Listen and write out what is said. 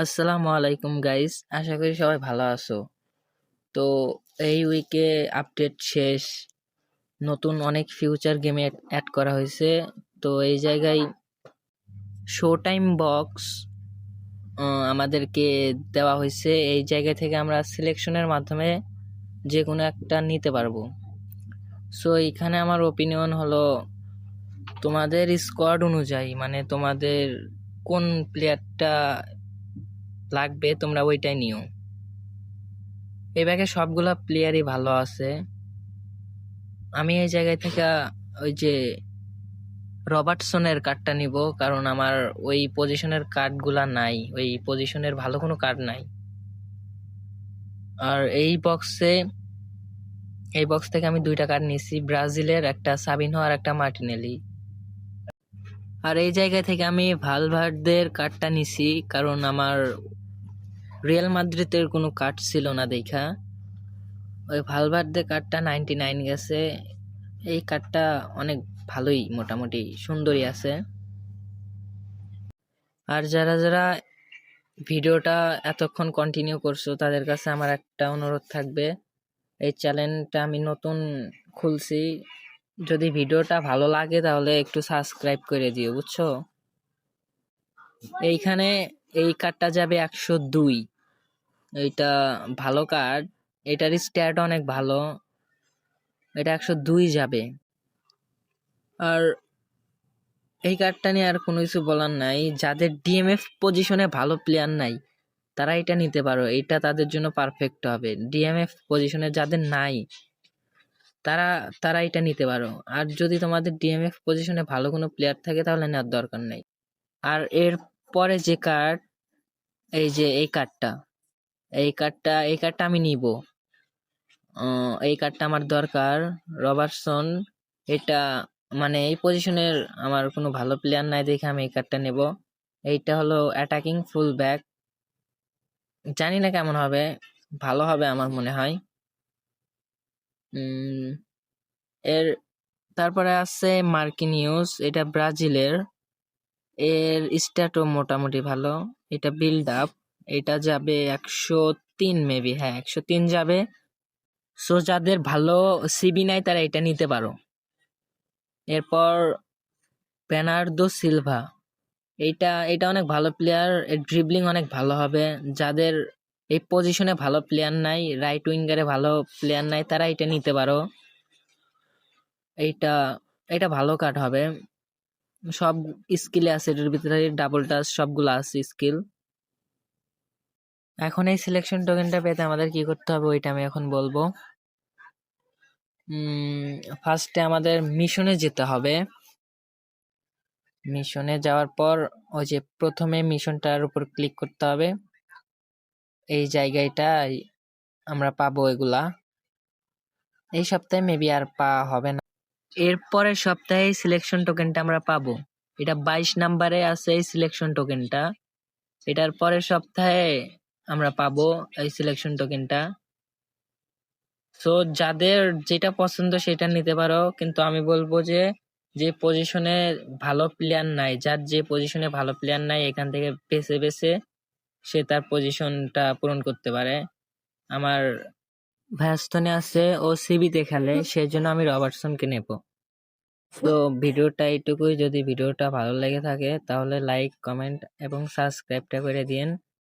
আসসালামু আলাইকুম গাইস আশা করি সবাই ভালো আছো। তো এই উইকে আপডেট শেষ। নতুন অনেক ফিউচার গেমে অ্যাড করা হয়েছে। তো এই জায়গায় শো টাইম বক্স আমাদেরকে দেওয়া হয়েছে। এই জায়গা থেকে আমরা সিলেকশনের মাধ্যমে যে কোনো একটা নিতে পারব। সো এখানে আমার ওপিনিয়ন হলো, তোমাদের স্কোয়াড অনুযায়ী মানে তোমাদের কোন প্লেয়ারটা লাগবে, তোমরা ওইটাই নিও। এই ব্যাগে সবগুলা প্লেয়ারই ভালো আছে। আমি এই জায়গায় থেকে ওই যে রবার্টসনের কার্ডটা নিব, কারণ আমার ওই পজিশনের কার্ডগুলা নাই। ওই পজিশনের ভালো কোনো কার্ড নাই। আর এই বক্সে এই বক্স থেকে আমি দুইটা কার্ড নিছি, ব্রাজিলের একটা, সাবিনহো আর একটা মার্টিনেলি। আর এই জায়গা থেকে আমি ভালভার্দের কার্ডটা নিছি, কারণ আমার রিয়েল মাদ্রিদের কোনো কার্ড ছিল না দেখা। ওই ভালভার্দের কার্ডটা নাইনটি নাইন গেছে। এই কার্ডটা অনেক ভালোই, মোটামুটি সুন্দরই আছে। আর যারা যারা ভিডিওটা এতক্ষণ কন্টিনিউ করছ, তাদের কাছে আমার একটা অনুরোধ থাকবে। এই চ্যানেলটা আমি নতুন খুলছি। যদি ভিডিওটা ভালো লাগে, তাহলে একটু সাবস্ক্রাইব করে দিও, বুঝছ? এইখানে এই কার্ডটা যাবে একশো দুই। এইটা ভালো কার্ড এটার স্ট্যাট অনেক ভালো। এটা একশো দুই যাবে। আর এই কার্ডটা নিয়ে আর কোনো কিছু বলার নাই। যাদের ডিএমএফ পজিশনে ভালো প্লেয়ার নাই, তারা এটা নিতে পারো। এটা তাদের জন্য পারফেক্ট হবে। ডিএমএফ পজিশনে যাদের নাই, তারা তারা এটা নিতে পারো। আর যদি তোমাদের ডিএমএফ পজিশনে ভালো কোনো প্লেয়ার থাকে, তাহলে নেওয়ার দরকার নেই। আর এর পরে যে কার্ড এই যে এই কার্ডটা এই কার্ডটা এই কার্ডটা আমি নিব। এই কার্ডটা আমার দরকার। রবার্টসন, এটা মানে এই পজিশনের আমার কোনো ভালো প্লেয়ার নাই দেখে আমি এই কার্ডটা নেব। এইটা হলো অ্যাটাকিং ফুল ব্যাক। জানি না কেমন হবে। ভালো হবে আমার মনে হয়। এর তারপরে আছে মার্কিনিউস, এটা ব্রাজিলের। এর স্ট্যাটও মোটামুটি ভালো। এটা বিল্ড আপ। এটা যাবে একশো তিন মেবি হ্যাঁ একশো তিন যাবে। সো যাদের ভালো সিবি নাই, তারা এটা নিতে পারো। এরপর বেনার্দো সিলভা এইটা এটা অনেক ভালো প্লেয়ার এর ড্রিবলিং অনেক ভালো হবে। যাদের এই পজিশনে ভালো প্লেয়ার নাই রাইট উইঙ্গারে ভালো প্লেয়ার নাই, তারা এটা নিতে পারো। এইটা, এটা ভালো কাট হবে। সব স্কিলে আছে, এটার ভিতরে ডাবল টাচ সবগুলো আছে স্কিল এখন এই সিলেকশন টোকেনটা পেতে আমাদের কি করতে হবে ওইটা আমি এখন বলব। ফার্স্টে আমাদের মিশনে যেতে হবে। মিশনে যাওয়ার পর ওই যে প্রথমে মিশনটার উপর ক্লিক করতে হবে। এই জায়গাটায় আমরা পাবো এগুলা। এই সপ্তাহে মেবি আর পাওয়া হবে না। এরপরের সপ্তাহে সিলেকশন টোকেনটা আমরা পাবো। এটা বাইশ নাম্বারে আছে এই সিলেকশন টোকেনটা এটার পরের সপ্তাহে আমরা পাবো এই সিলেকশন টোকেনটা সো যাদের যেটা পছন্দ সেটা নিতে পারো, কিন্তু আমি বলব যে যে পজিশনে ভালো প্লেয়ার নাই, যার যে পজিশনে ভালো প্লেয়ার নাই, এখান থেকে বেছে বেছে সে তার পজিশনটা পূরণ করতে পারে। আমার ভায়াস্তনে আছে, ও সিবিতে খেলে সেই জন্য আমি রবার্টসনকে নেব। তো ভিডিওটা এইটুকুই। যদি ভিডিওটা ভালো লেগে থাকে, তাহলে লাইক কমেন্ট এবং সাবস্ক্রাইবটা করে দিন